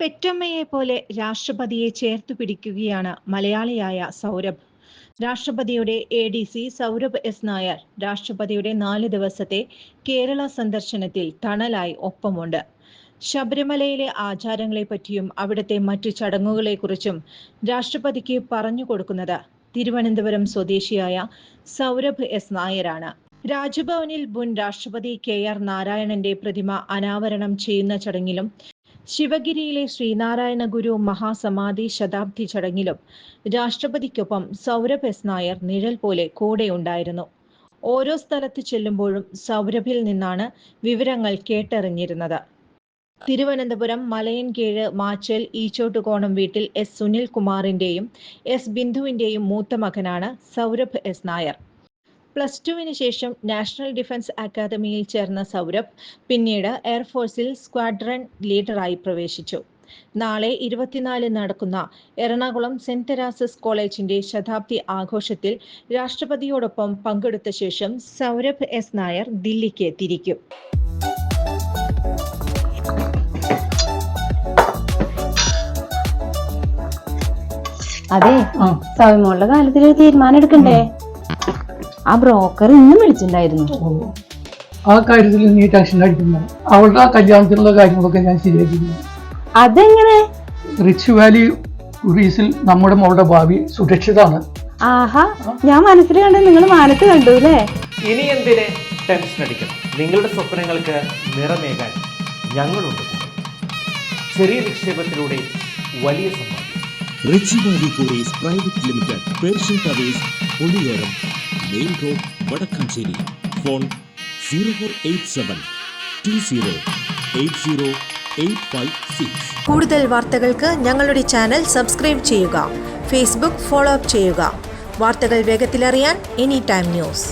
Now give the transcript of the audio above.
പെറ്റമ്മയെ പോലെ രാഷ്ട്രപതിയെ ചേർത്തു പിടിക്കുകയാണ് മലയാളിയായ സൗരഭ്. രാഷ്ട്രപതിയുടെ A D C Saurabh S Nair രാഷ്ട്രപതിയുടെ നാല് ദിവസത്തെ കേരള സന്ദർശനത്തിൽ തണലായി ഒപ്പമുണ്ട്. ശബരിമലയിലെ ആചാരങ്ങളെപ്പറ്റിയും അവിടുത്തെ മറ്റു ചടങ്ങുകളെക്കുറിച്ചും രാഷ്ട്രപതിക്ക് പറഞ്ഞു കൊടുക്കുന്നത് തിരുവനന്തപുരം സ്വദേശിയായ സൗരഭ് എസ് നായരാണ്. രാജ്ഭവനിൽ മുൻ രാഷ്ട്രപതി കെ ആർ നാരായണന്റെ പ്രതിമ അനാവരണം ചെയ്യുന്ന ചടങ്ങിലും ശിവഗിരിയിലെ ശ്രീനാരായണ ഗുരു മഹാസമാധി ശതാബ്ദി ചടങ്ങിലും രാഷ്ട്രപതിക്കൊപ്പം സൗരഭ് നായർ നിഴൽ പോലെ കൂടെയുണ്ടായിരുന്നു ഓരോ സ്ഥലത്ത് ചെല്ലുമ്പോഴും സൗരഭിൽ നിന്നാണ് വിവരങ്ങൾ കേട്ടറിഞ്ഞിരുന്നത്. തിരുവനന്തപുരം മലയൻകീഴ് മാച്ചൽ ഈച്ചോട്ടുകോണം വീട്ടിൽ എസ് സുനിൽകുമാറിന്റെയും എസ് ബിന്ദുവിന്റെയും മൂത്ത മകനാണ് സൗരഭ് എസ് നായർ. പ്ലസ് ടുവിന് ശേഷം നാഷണൽ ഡിഫൻസ് അക്കാദമിയിൽ ചേർന്ന സൗരഭ് പിന്നീട് എയർഫോഴ്സിൽ സ്ക്വാഡ്രൺ ലീഡറായി പ്രവേശിച്ചു. നാളെ ഇരുപത്തിനാല് നടക്കുന്ന എറണാകുളം സെന്റ് തെരാസസ് കോളേജിന്റെ ശതാബ്ദി ആഘോഷത്തിൽ രാഷ്ട്രപതിയോടൊപ്പം പങ്കെടുത്ത ശേഷം സൗരഭ് എസ് നായർ ദില്ലിക്ക് തിരിക്കും. അതെ. ആ. സൗമ്യമുള്ള കാര്യത്തിൽ ഒരു തീരുമാനം എടുക്കണ്ടേ? ആ ബ്രോക്കർ ഇന്നും വിളിച്ചിട്ടുണ്ടായിരുന്നു. ആ കാര്യത്തിൽ നീ ടെൻഷൻ അടിക്കുന്ന അവളുടെ ആ കല്യാണത്തിലുള്ള കാര്യങ്ങളൊക്കെ ഞാൻ ശരിയാക്കിയിരുന്നു അതെങ്ങനെ? റിച്ച് വാലി റീസിൽ നമ്മുടെ മോളുടെ ഭാവി സുരക്ഷിതാണ്. ആഹാ ഞാൻ മനസ്സിൽ കണ്ടത് നിങ്ങൾ മാനത്ത് കണ്ടു അല്ലേ? ഇനി എന്തിനെ ടെൻഷൻ അടിക്കണം? നിങ്ങളുടെ സ്വപ്നങ്ങൾക്ക് നിറമേകാൻ ഞങ്ങളുണ്ട്. ചെറിയ നിക്ഷേപത്തിലൂടെ വലിയ സമ്മാനം rich valley curries private limited Persian towers Oliyoram main road Vadakkanchery. Phone zero four eight seven two zero eight zero eight five six. കൂടുതൽ വാർത്തകൾക്ക് ഞങ്ങളുടെ ചാനൽ സബ്സ്ക്രൈബ് ചെയ്യുക. ഫേസ്ബുക്ക് ഫോളോ അപ്പ് ചെയ്യുക. വാർത്തകൾ വേഗത്തിലറിയാൻ എനി ടൈം ന്യൂസ്.